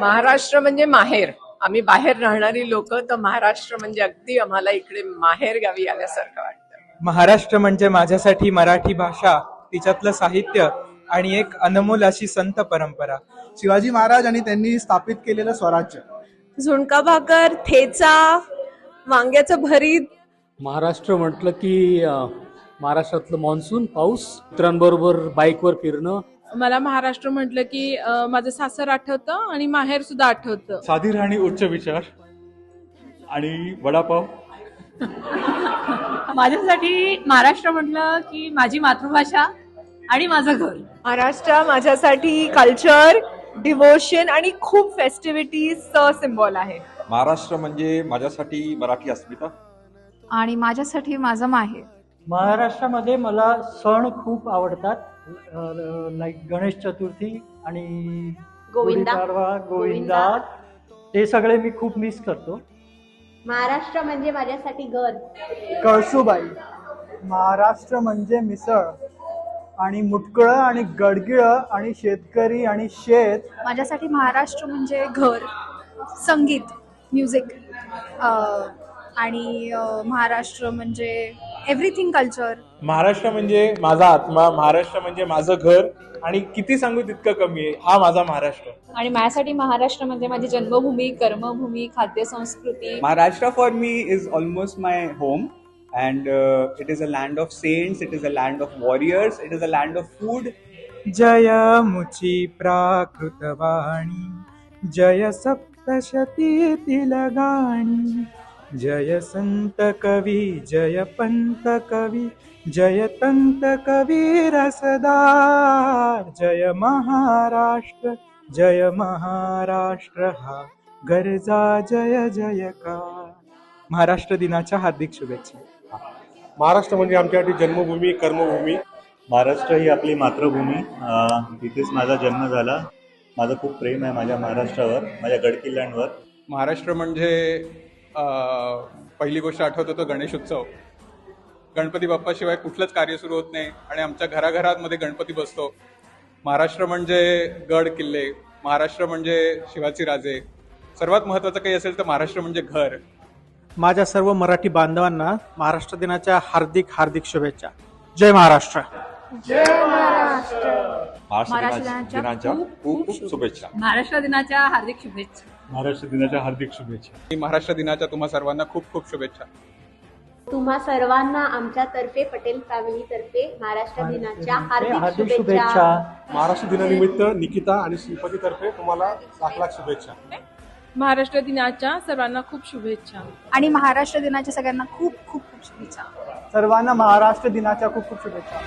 महाराष्ट्र म्हणजे माहेर. आम्ही बाहेर राहणारी लोक तर महाराष्ट्र म्हणजे अगदी आम्हाला इकडे माहेर गावी आल्यासारखं वाटतं. महाराष्ट्र म्हणजे माझ्यासाठी मराठी भाषा तिच्यातलं साहित्य आणि एक अनमोल अशी संत परंपरा. शिवाजी महाराज आणि त्यांनी स्थापित केलेलं स्वराज्य. झुणका भाकर ठेचा वांग्याचं भरीत महाराष्ट्र म्हटलं की महाराष्ट्रातलं मान्सून पाऊस मित्रांबरोबर बाईकवर फिरणं मला महाराष्ट्र म्हटलं की माझं सासर आठवतं आणि माहेर सुद्धा आठवतं. साधी राहणी उच्च विचार आणि वडापाव. माझ्यासाठी महाराष्ट्र म्हटलं की माझी मातृभाषा आणि माझं घर. महाराष्ट्र माझ्यासाठी कल्चर डिवोशन आणि खूप फेस्टिव्हिटीजचं सिम्बॉल आहे. महाराष्ट्र म्हणजे माझ्यासाठी मराठी अस्मिता. आणि माझ्यासाठी माझं माहेर. महाराष्ट्रामध्ये मला सण खूप आवडतात. लाईक गणेश चतुर्थी आणि गोविंदा. गुढीपाडवा गोविंदा. ते सगळे मी खूप मिस करतो. महाराष्ट्र म्हणजे माझ्यासाठी घर. कळसुबाई. महाराष्ट्र म्हणजे मिसळ. आणि मुटकळं आणि गडगिळं आणि शेतकरी आणि शेत. माझ्यासाठी महाराष्ट्र म्हणजे घर संगीत म्युझिक आणि अ, महाराष्ट्र म्हणजे एव्हरीथिंग कल्चर महाराष्ट्र म्हणजे माझा आत्मा महाराष्ट्र म्हणजे माझं घर आणि किती सांगू तितकं कमी आहे हा माझा महाराष्ट्र. आणि माझ्यासाठी महाराष्ट्र म्हणजे माझी जन्मभूमी कर्मभूमी खाद्यसंस्कृती Maharashtra for me is almost my home, and uh, it is a land of saints, it is a land of warriors, it is a land of food. जय मुची प्राकृतवाणी जय सप्तशती तिलगाणी जय संत कवी जय पंत कवी जय तंत कवी रसदार जय महाराष्ट्र जय महाराष्ट्र हा गरजा जय जयकार. महाराष्ट्र दिनाच्या हार्दिक शुभेच्छा. महाराष्ट्र म्हणजे आमच्यासाठी जन्मभूमी कर्मभूमी. महाराष्ट्र ही आपली मातृभूमी. अ, इथेच माझा जन्म झाला. माझं खूप प्रेम आहे माझ्या महाराष्ट्रावर माझ्या गडकिल्ल्यांवर. महाराष्ट्र म्हणजे पहिली गोष्ट आठवत होतं गणेश उत्सव. गणपती बाप्पाशिवाय कुठलंच कार्य सुरू होत नाही आणि आमच्या घराघरामध्ये गणपती बसतो. महाराष्ट्र म्हणजे गड किल्ले महाराष्ट्र म्हणजे शिवाजी राजे. सर्वात महत्त्वाचं काही असेल तर महाराष्ट्र म्हणजे घर. माझ्या सर्व मराठी बांधवांना महाराष्ट्र दिनाच्या हार्दिक हार्दिक शुभेच्छा. जय महाराष्ट्र. महाराष्ट्र. महाराष्ट्र दिनाच्या खूप खूप शुभेच्छा. महाराष्ट्र दिनाच्या हार्दिक शुभेच्छा. महाराष्ट्र दिनाच्या हार्दिक शुभेच्छा. आणि महाराष्ट्र दिनाच्या तुम्हा सर्वांना खूप खूप शुभेच्छा. तुम्हा सर्वांना आमच्यातर्फे पटेल फॅमिली तर्फे महाराष्ट्र दिनाच्या हार्दिक हार्दिक शुभेच्छा. शुभेच्छा. महाराष्ट्र दिनानिमित्त निकिता आणि श्रीपतीतर्फे तुम्हाला लाख लाख शुभेच्छा. महाराष्ट्र दिनाच्या सर्वांना खूप शुभेच्छा. आणि महाराष्ट्र दिनाच्या सगळ्यांना खूप खूप खूप शुभेच्छा. सर्वांना महाराष्ट्र दिनाच्या खूप खूप शुभेच्छा.